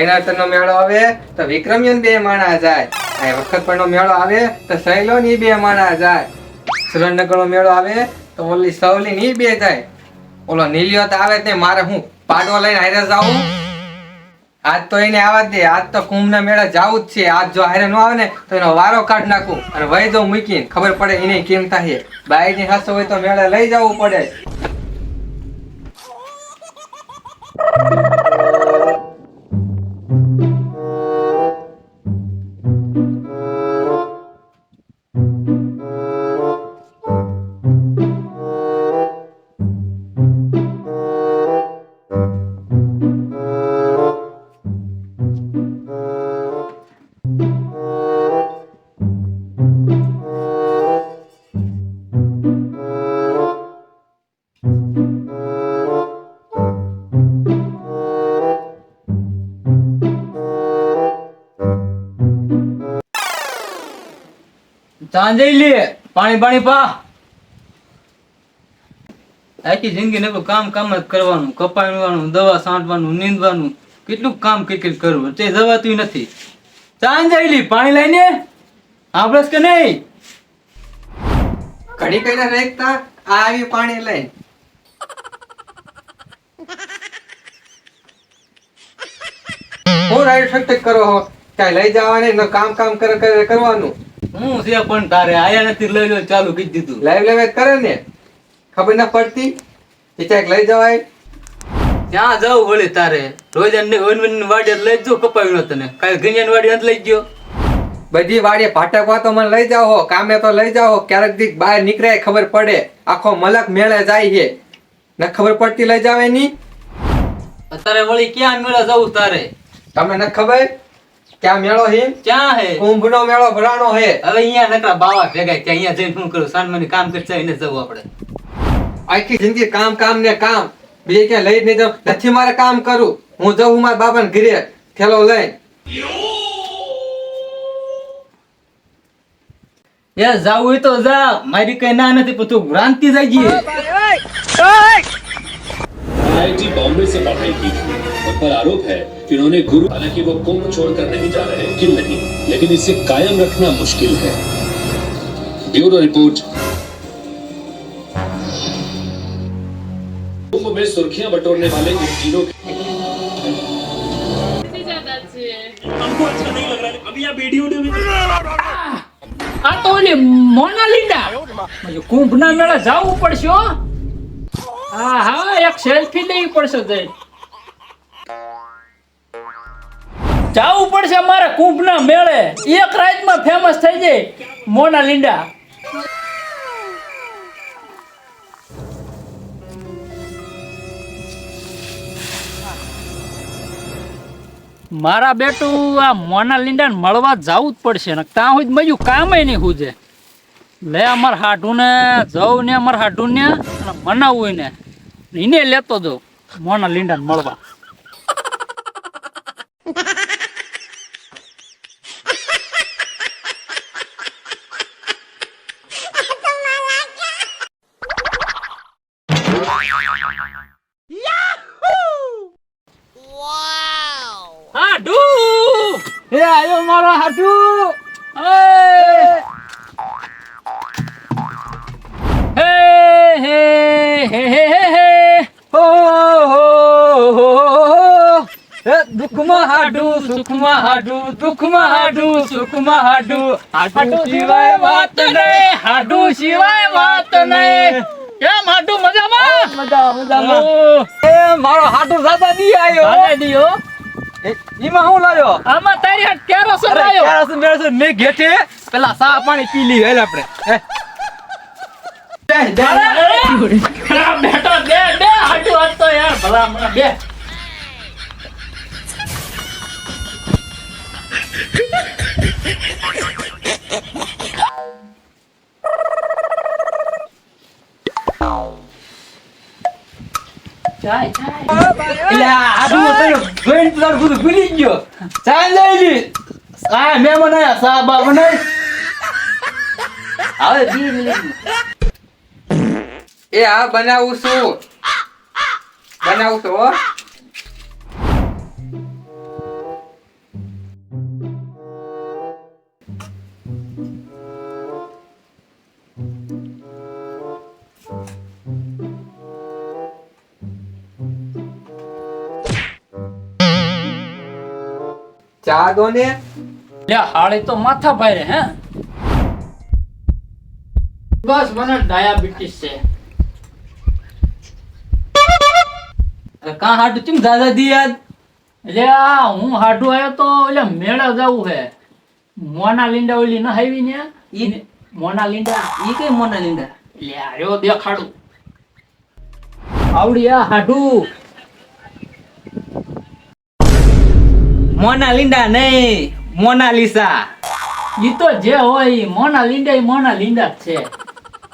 કૈનાતર નો મેળો આવે તો વિક્રમિયન બે માણા જાય. અને વખત નો મેળો આવે તો સહેલો ની બે માણા જાય. સુરેન્દ્રનગર નો મેળો આવે તો ઓલી સવલી ની બે જાય. ઓલો નીલિયો આવે તે મારે હું પાડવો લઈને હારે જાઉં. આજ તો એને આવા દે, આજ તો કુંભ ના મેળા જવું જ છે. આજ જો હારે ન આવે ને તો એનો વારો કાઢ નાખું અને વહી જાઉં મૂકીને, ખબર પડે એને કેમ થાય. બાઈ ની હસો હોય તો મેળા લઈ જવું પડે. પાણી પાણી પા. આખી જિંદગી નકરું કામ કામ જ કરવાનું. કપાવાનું દવા છાંટવાનું, નીંદવાનું. કેટલું કામ ક્રિકેટ કરવું? તે જવાતું નથી. ચાંદઈ પાણી લઈને. આપણે કે નહીં? ઘડી કઈ રેખતા આવી પાણી લઈ. હું રાઈડ સટક કરો હો. કાંઈ લઈ જવાની કામ કામ કરે કરવાનું. હું છે પણ તારે આયા નથી લઈ લો ચાલુ કરી દીધું. લાઈવ લાઈવ કરે ને. ખબર ના પડતી કે ક્યાંક લઈ જવાય. ત્યાં જાવ વળી તારે. રોજ વાડી લઈ જ જો કપાવી નો તને. કાલ ગંજાની વાડી નથી લઈ ગયો. બધી વાડીએ ભાટકવા તો મને લઈ જાઓ કામે તો લઈ જાઓ. ક્યારેક દીક બહાર નીકળે ખબર પડે. આખો મલક મેળે જાય છે. ને ખબર પડતી લઈ જાવે ની અત્યારે વળી ક્યાં મેળા જવું તારે? તમને ન ખબર? ક્યાં મેળો હે? ક્યાં હે? કુંભ નો મેળો ભરાણો હે. હવે અહીંયા નકરા બાવા ભેગા કે અહીંયા જઈને શું કરું? સાનમાની કામ કરતા એને જવું આપણે. આખી જિંદગી કામ કામ ને કામ. બીજે ક્યાં લઈ નહીં જાઉં નથી મારે કામ કરું હું જઉં મારા બાપા ને ઘરે થેલો લઈ એ જાવું તો જા. મારી કઈ ના નથી પણ તું ભ્રાંતિ જાય જઈએ आईआईटी बॉम्बे से पढ़ाई की थी उन पर आरोप है कि उन्होंने गुरु हालांकि वो कुंभ छोड़कर नहीं जा रहे मुमकिन नहीं लेकिन इसे कायम रखना मुश्किल है ब्यूरो रिपोर्ट कुंभ में सुर्खियां बटोरने वाले इन तीनों के कितनी ज्यादा अच्छी है આ તો ઓલી મોનાલિંડા કુંભ ના મેળા જવું પડશે હો. હા હા પડશે જઈ જવું પડશે મેળે. એક રાતમાં ફેમસ થઈ જાય મોનાલિંડા મારા બેટું, આ મોના લીંડા મળવા જવું જ પડશે ને ત્યાં સુધી મજુ કામ નહીં હુજે. લે અમાર હાડું ને જવું ને અમાર હાડું ને અને મનાવવું ને એને લેતો જો મોના લીંડા મળવા હાડુ એ આયો મારો હાડુ એ દુઃખમાં હાડું સુખમાં હાડું દુઃખમાં હાડું સુખમાં હાડું. હાડું સિવાય વાત નહીં. હાડું સિવાય વાત નહીં. કેમ હાડું મજામાં? મજા મજામાં એ મારો હાડું દાદા દી આયો. દાદા દીયો ઈમાં હું લાયો આમાં તારી હાથ કેરોસન લાયો મેં ઘેટે પેલા સા પાણી પી લી હેલ આપણે. હે. અરે, બેટો બે બે હાડુ હતો યાર ભલા મને બે એ હા બનાવું છું. બનાવું છું ચા દો ને લ્યા હાળી તો માથા ભાઈ હે? બસ મને ડાયાબિટીસ છે. કા હાડું ચમ દાદા દી યાદ એટલે આ હું હાડું આવ્યો તો એટલે મેળા જવું હે. મોના લીંડા ઓલી ના આવી ને? ઈ મોના લીંડા. ઈ કઈ મોના લીંડા? લે આર્યો દેખાડું. આવડી આ હાડું. મોના લીંડા નહીં મોનાલિસા ઈ તો જે હોય મોના લીંડા ઈ મોના લીંડા જ છે.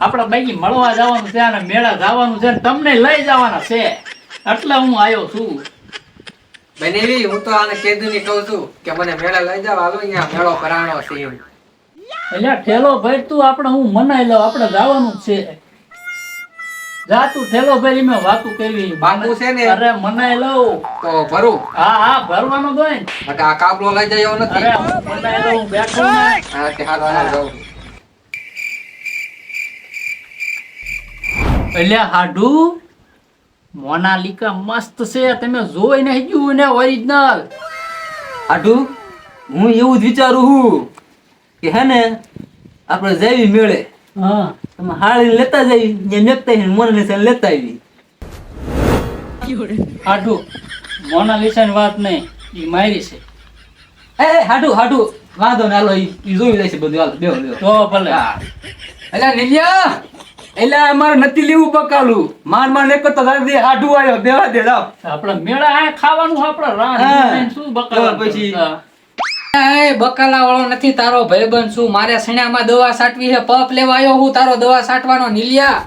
આપણે બાકી મળવા જવાનું છે અને મેળા જવાનું છે તમને લઈ જવાના છે. એટલે હું આવ્યો છું. બનેવી હું તો આને કેદુની કહું છું કે મને મેળા લઈ જાવ હાલો અહીંયા મેળો કરાણો છે એમ. એટલે ઠેલો ભાઈ તું આપણે હું મનાઈ લઉં આપણે જવાનું જ છે. જા તું ઠેલો ભરી મેં વાતું કરવી બાંગુ છે ને? અરે મને લઉં. તો ભરું. હા હા ભરવાનો તો. બટ આ કાબલો લઈ જાય એવો નથી. અરે મને લઉં બેઠો ને. હા તે હાલો હાલો જાઉં. એટલે હાડુ મોનાલિકા મસ્ત છે. તમે જોઈ ને ગયું ને ઓરિજિનલ હાડુ હું એવું જ વિચારું છું કે હે ને આપણે જૈવી મેળે હા તમે હાળી લેતા જઈ મોનાલિસા લેતા આવી. હાડુ મોનાલિસા વાત નહીં ઈ મારી છે. એ હાડુ હાડુ વાંધો ને હાલો ઈ જોઈ લેશે બધું હાલો બેહો બેહો. તો ભલે. એટલે નિલિયા એલા અમારે નથી લેવું બકાલું માન માન એક તો દે હાડુ આવ્યો બેવા દે આપણે મેળા આ ખાવાનું આપણે રાહ હા. શું બકાલા પછી. એ બકાલા વાળો નથી તારો ભાઈબંધ છું. મારે સણામાં દવા સાટવી છે. પપ લેવા આવ્યો હું તારો દવા સાટવાનો નીલિયા.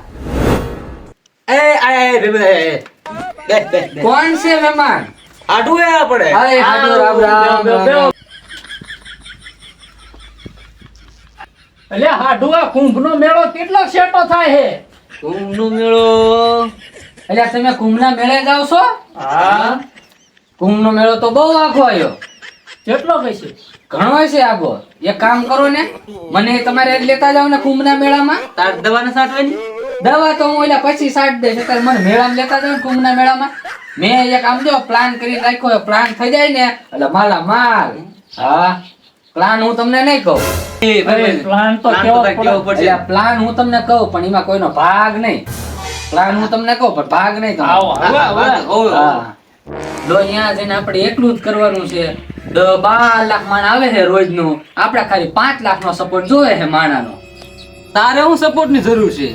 એ આય આય બે બે કોણ છે મહેમાન? આડું એ આપણે. હાય આડું રામ રામ. એટલે હાડુઆ આ કુંભનો મેળો કેટલો શેટો થાય છે કુંભનો મેળો. એટલે તમે કુંભના મેળે જાવ છો હા. કુંભનો મેળો તો બહુ આખો આવ્યો કેટલો કહીશે? ઘણો છે આગો. એક કામ કરો ને મને તમારે લેતા જાવ ને કુંભના મેળામાં. તાર દવાને સાટવાની દવા તો હું એટલે પછી સાટ દઈશ અત્યારે મને મેળામાં લેતા જાવ ને કુંભના મેળામાં. મેં એક આમ જો પ્લાન કરી રાખ્યો પ્લાન થઈ જાય ને એટલે માલા માલ. હા પ્લાન હું તમને નહીં કહું. પ્લાન તો કેવો પડે. પડશે? પ્લાન હું તમને કહું પણ એમાં કોઈનો ભાગ નહીં. પ્લાન હું તમને કહું પણ ભાગ નહીં. આવો, આવો, હા, આવો. લો અહીંયા જઈને આપણે એકલું જ કરવાનું છે. બાર લાખ માણ આવે છે રોજનું. આપણે ખાલી પાંચ લાખ નો સપોર્ટ જોવે છે માણાનો. તારે હું સપોર્ટની જરૂર છે?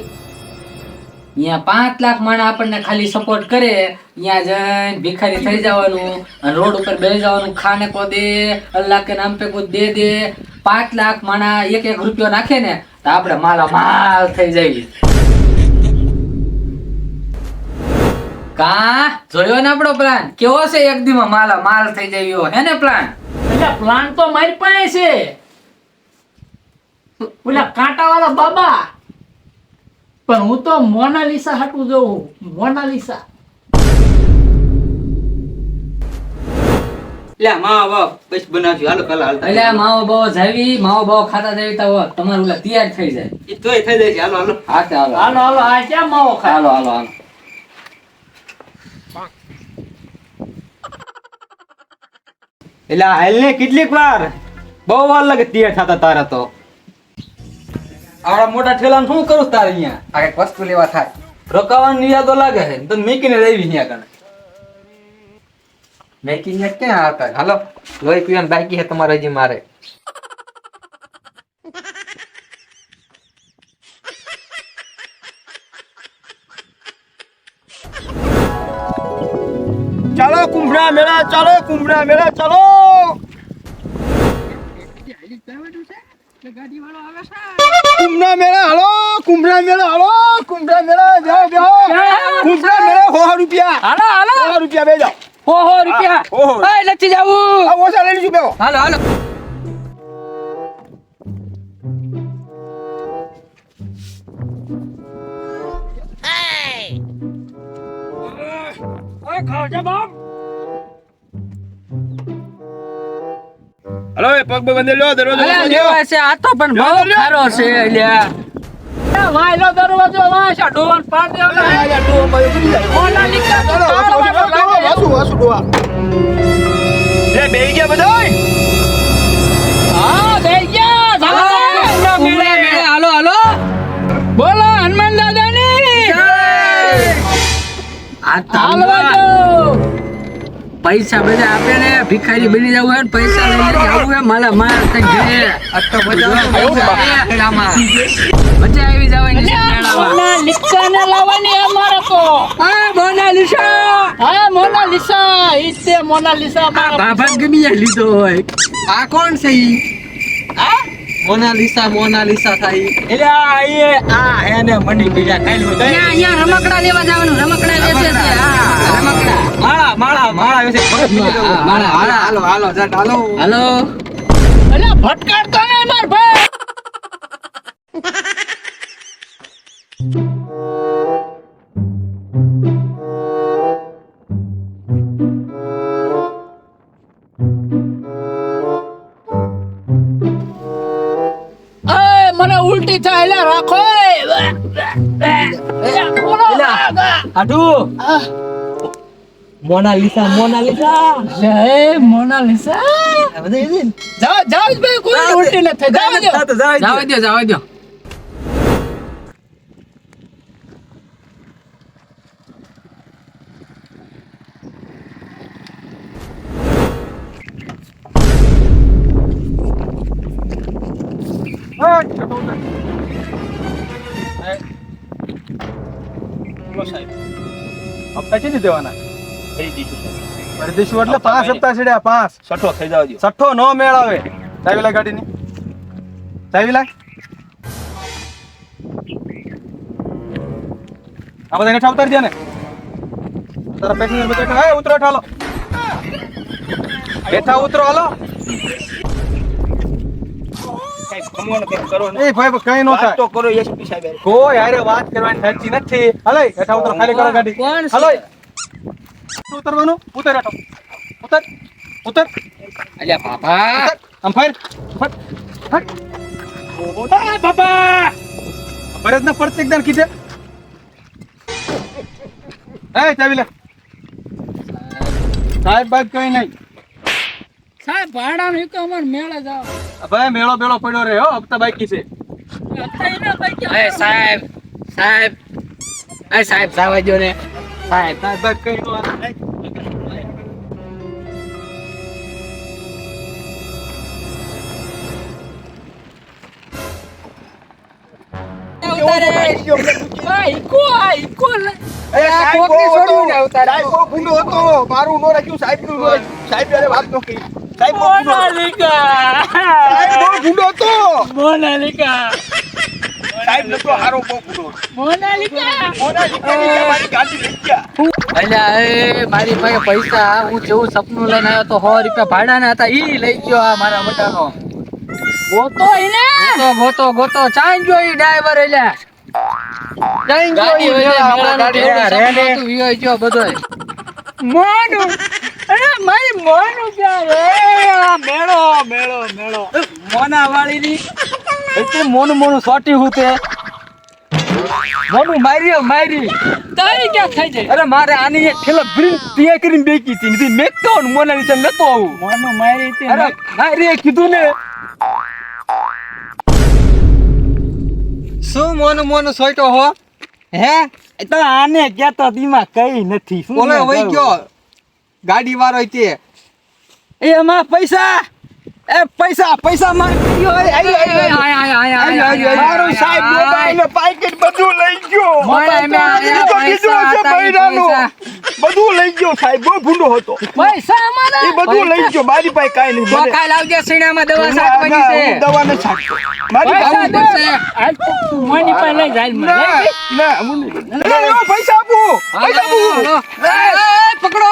અહીંયા પાંચ લાખ માણા આપણને ખાલી સપોર્ટ કરે અહીંયા જઈને ભિખારી થઈ જવાનું અને રોડ ઉપર બેસી જવાનું ખાને કો દે અલ્લાહ કે નામ પે કોઈ દે દે. પાંચ લાખ માણા એક એક રૂપિયો નાખે ને તો આપણે માલા માલ થઈ જાય. કા? જોયો ને આપણો પ્લાન કેવો છે એક દીમાં માલા? માલ થઈ જાય હે ને પ્લાન એટલે પ્લાન તો મારી પાસે છે. ઓલા કાંટા વાળા બાબા. પણ હું તો મોનાલિસા હાટું જોઉં. મોનાલિસા. લે માં બાપ પછી બનાવજો. હાલો પેલા હાલતા માવો બાવો જાવી. માવો બાવ ખાતા જાવી તો તમારું ઓલા તૈયાર થઈ જાય. એ તોય થઈ જાય છે. હાલો હાલો. હા હાલો. હાલો હાલો. આ ક્યાં માવો હાલો હાલો. એટલે આ કેટલીક વાર બહુ વાર લાગે તૈયાર થતા તારા તો. આવડા મોટા ઠેલા શું કરું તારે અહીંયા? આ કંઈક વસ્તુ લેવા થાય. રોકાવાની યાદો લાગે છે. તો મેકીને રહી અહીંયા કને. મેકીને ક્યાં આવતા? હાલો, લોહી પીવાનું બાકી છે તમારે હજી મારે. ચાલો કુંભડા મેળા ચાલો કુંભડા મેળા ચાલો. કુંભડા મેળા હાલો કુંભડા મેળા હાલો કુંભડા મેળા જાઓ જાઓ. કુંભડા મેળા હો રૂપિયા. હાલો હાલો. હો રૂપિયા બે જાઓ. હો હો રૂપિયા. ઓહો. લચ્છી જાવું. આ ઓછા લઈ લીધું બેહો હાલો હાલો. હલો એ પગ પગ અંદર લ્યો દરવાજો. લેવા છે આ તો પણ બહુ ખારો છે અલ્યા એ વાયલો દરવાજો વાંચા ડોન પાડ દે આ યાર, ડોહા ભાઈ ઉતરી જાય. મોના લીકા તો ચાલો, વાસુ, વાસુ, તાળવાનો ડોહા, લાગે. વાસુ, વાસુ, ડોહા. એ બેહી ગયા બધાય? હા બેહી ગયા ઝાલા મેળે હાલો હાલો બોલો હનુમાન દાદાની આ હાલવા તાંબા દો પૈસા બધા આપે ને ભિખારી બની જવું હોય પૈસા લઈને જવું હોય માલા માર થઈ ઘરે આ બધા મજા આવી જવાની છે અલ્યા, મેળામાં. લાવવાની અમારે તો. હા મોનાલિસા હા મોનાલિસા ઈ તે મોનાલિસા મારા બાબા ગમી લીધો હોય. આ કોણ છે ઈ? મોનાલિસા મોનાલિસા થાય. એટલે આ એને મંડી બીજા ખાઈ અહીંયા અહીંયા રમકડા લેવા જવાનું રમકડા લેશે છે હા. રમકડા. માળા માળા માળા વિશે મગજ બીજે માળા, હાલો હાલો હાલો જટ હાલો. હાલો અલ્યા ભટકાડતો નહીં માર ભાઈ. એ, મને ઉલટી થાય એટલે રાખો. આટુ મોનાલિસા મોનાલિસા! જય મોનાલિસા! જાઓ જાઓ જ ભાઈ કોઈ ઉલટી ન થાય જાવ દો જાવ દો જાવ દો હપ્તા કેટલી દેવાના? પરદેશી એટલે પાંચ હપ્તા છેડ્યા પાંચ. છઠ્ઠો થઈ જાવ છઠ્ઠો નો મેળ આવે. ચાવી લાય ગાડીની. ચાવી લાય આ બધા હેઠા ઉતારી દે ને. તારા પેસેન્જર બધા હે ઉતરો હેઠા હાલો. હેઠા ઉતરો હાલો. એ ભાઈ કઈ નો થાય. તો કરો એસપી સાહેબ. કોઈ હારે વાત કરવાની સાચી નથી. હલે હેઠા ઉતરો ખાલી કરો ગાડી. કોણ? હાલો. ઉતરવાનું? ઉતર હટો ઉતર. ઉતર. અલ્યા બાપા. આમ ફાયર ફટ ફટ ઓય બાપા. પરત ના પડતે એકદમ કીધે. એ ચાવી લે. સાહેબ બાગ કઈ નહીં. સાહેબ ભાડાનું એક અમાર મેળે જાવ ભાઈ મેળો બેળો પડ્યો રે હો હપ્તા બાકી છે. એ સાહેબ સાહેબ. એ સાહેબ જાવા દો ને. સાહેબ. સાહેબ કઈ. મારું નો રાખ્યું સાહેબનું સાહેબ વાત નો કરી. સાહેબ. મોનાલિકા. સાહેબ ગુંડો હતો. મોનાલિકા. સાહેબ નતો હારો બહુ મોનાલિકા મોનાલિકા મારી ગાડી લઈ ગયા. અલ્યા એ મારી પાસે પૈસા હું જેવું સપનું લઈને આવ્યો તો સો રૂપિયા ભાડાના હતા ઈ લઈ ગયો આ મારા મોટાનો. ગોતો એને! ગોતો ગોતો ગોતો ચાઈ ગયો ઈ ડ્રાઈવર એલા ચાઈ ગયો ગાડી ઈ ગાડી વિયો ગયો બધોય. મોનું! અરે મારી મોનું ક્યાં રે? આ મેળો મેળો મેળો. મોના વાળીની એટલે મોનું મોનું સોટી હું તે. મોનું મારી મારી. તારી ક્યાં થઈ જાય? અરે મારે આની એક ઠેલા ભરીને ત્યાં કરીને બેકી હતી. નથી મેકતો મોના નીચે લેતો આવું મોનું મારી હતી અરે મારી કીધું ને. શું મોનું મોનું સોટો હો? હે? તો આને કેતો દીમાં કઈ નથી. શું ઓલે વઈ ગયો. ગાડી વાળો તે. એ એમાં પૈસા? એ પૈસા પૈસા માંગ્યો મારો સાહેબ મોબાઈલ પાકેટ બધું લઈ ગયો બધું લઈ ગયો સાહેબ બહુ ભૂંડો હતો પૈસા અમારા એ બધું લઈ ગયો મારી પાસે કાઈ નહીં બકાઈ લાવજે સીણામાં દવા સાટવાની છે પૈસા આજ તો પકડો